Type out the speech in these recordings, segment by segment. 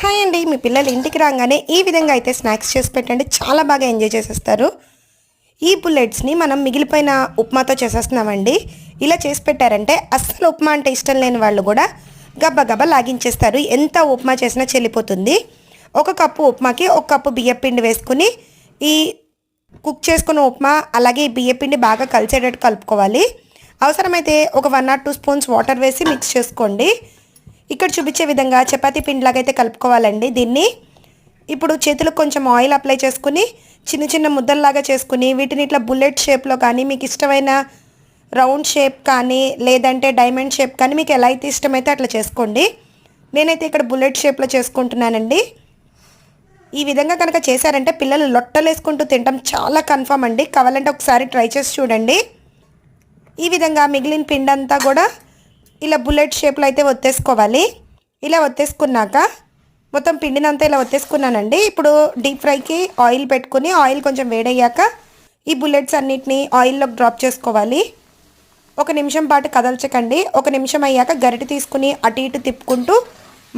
Hi అండి మీ పిల్లలు ఇంటికి రాగానే ఈ విధంగా అయితే స్నాక్స్ చేసి పెట్టండి. చాలా బాగా ఎంజాయ్ చేసేస్తారు. ఈ బుల్లెట్స్ని మనం మిగిలిపోయిన ఉప్మాతో చేసేస్తున్నామండి. ఇలా చేసి పెట్టారంటే అస్సలు ఉప్మా అంటే ఇష్టం లేని వాళ్ళు కూడా గబ్బగబ్బ లాగించేస్తారు. ఎంత ఉప్మా చేసినా చెల్లిపోతుంది. ఒక కప్పు ఉప్మాకి ఒక కప్పు బియ్యం పిండి వేసుకుని ఈ కుక్ చేసుకున్న ఉప్మా అలాగే ఈ బియ్యం పిండి బాగా కలిసేటట్టు కలుపుకోవాలి. అవసరమైతే ఒక one or two spoons water వేసి మిక్స్ చేసుకోండి. ఇక్కడ చూపించే విధంగా చపాతీ పిండిలాగైతే కలుపుకోవాలండి దీన్ని. ఇప్పుడు చేతులకు కొంచెం ఆయిల్ అప్లై చేసుకుని చిన్న చిన్న ముద్దల్లాగా చేసుకుని వీటిని ఇట్లా బుల్లెట్ షేప్లో కానీ మీకు ఇష్టమైన రౌండ్ షేప్ కానీ లేదంటే డైమండ్ షేప్ కానీ మీకు ఎలా అయితే ఇష్టమైతే అట్లా చేసుకోండి. నేనైతే ఇక్కడ బుల్లెట్ షేప్లో చేసుకుంటున్నానండి. ఈ విధంగా కనుక చేశారంటే పిల్లలు లొట్టలు వేసుకుంటూ తినడం చాలా కన్ఫామ్ అండి. కావాలంటే ఒకసారి ట్రై చేసి చూడండి. ఈ విధంగా మిగిలిన పిండి అంతా కూడా ఇలా బుల్లెట్ షేప్లో అయితే ఒత్తేసుకోవాలి. ఇలా ఒత్తేసుకున్నాక మొత్తం పిండినంతా ఇలా ఒత్తేసుకున్నానండి. ఇప్పుడు డీప్ ఫ్రైకి ఆయిల్ పెట్టుకుని ఆయిల్ కొంచెం వేడయ్యాక ఈ బుల్లెట్స్ అన్నిటిని ఆయిల్లోకి డ్రాప్ చేసుకోవాలి. ఒక నిమిషం పాటు కదల్చకండి. ఒక నిమిషం అయ్యాక గరిటె తీసుకుని అటు ఇటు తిప్పుకుంటూ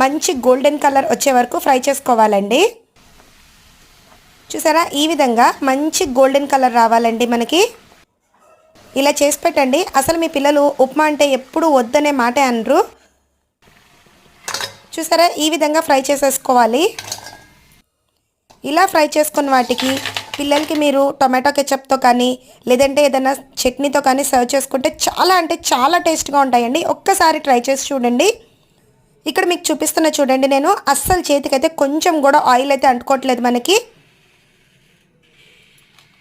మంచి గోల్డెన్ కలర్ వచ్చే వరకు ఫ్రై చేసుకోవాలండి. చూసారా? ఈ విధంగా మంచి గోల్డెన్ కలర్ రావాలండి మనకి. ఇలా చేసి పెట్టండి. అసలు మీ పిల్లలు ఉప్మా అంటే ఎప్పుడు వద్దనే మాటే అనరు. చూసారా? ఈ విధంగా ఫ్రై చేసేసుకోవాలి. ఇలా ఫ్రై చేసుకున్న వాటికి పిల్లలకి మీరు టొమాటో కెచప్తో కానీ లేదంటే ఏదైనా చట్నీతో కానీ సర్వ్ చేసుకుంటే చాలా అంటే చాలా టేస్ట్గా ఉంటాయండి. ఒక్కసారి ట్రై చేసి చూడండి. ఇక్కడ మీకు చూపిస్తున్న చూడండి నేను. అస్సలు చేతికైతే కొంచెం కూడా ఆయిల్ అయితే అంటుకోవట్లేదు మనకి.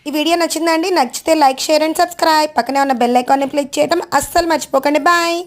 ఈ వీడియో నచ్చిందండి నచ్చితే లైక్ షేర్ అండ్ సబ్స్క్రైబ్. పక్కనే ఉన్న బెల్ ఐకాన్ని క్లిక్ చేయడం అస్సలు మర్చిపోకండి. బాయ్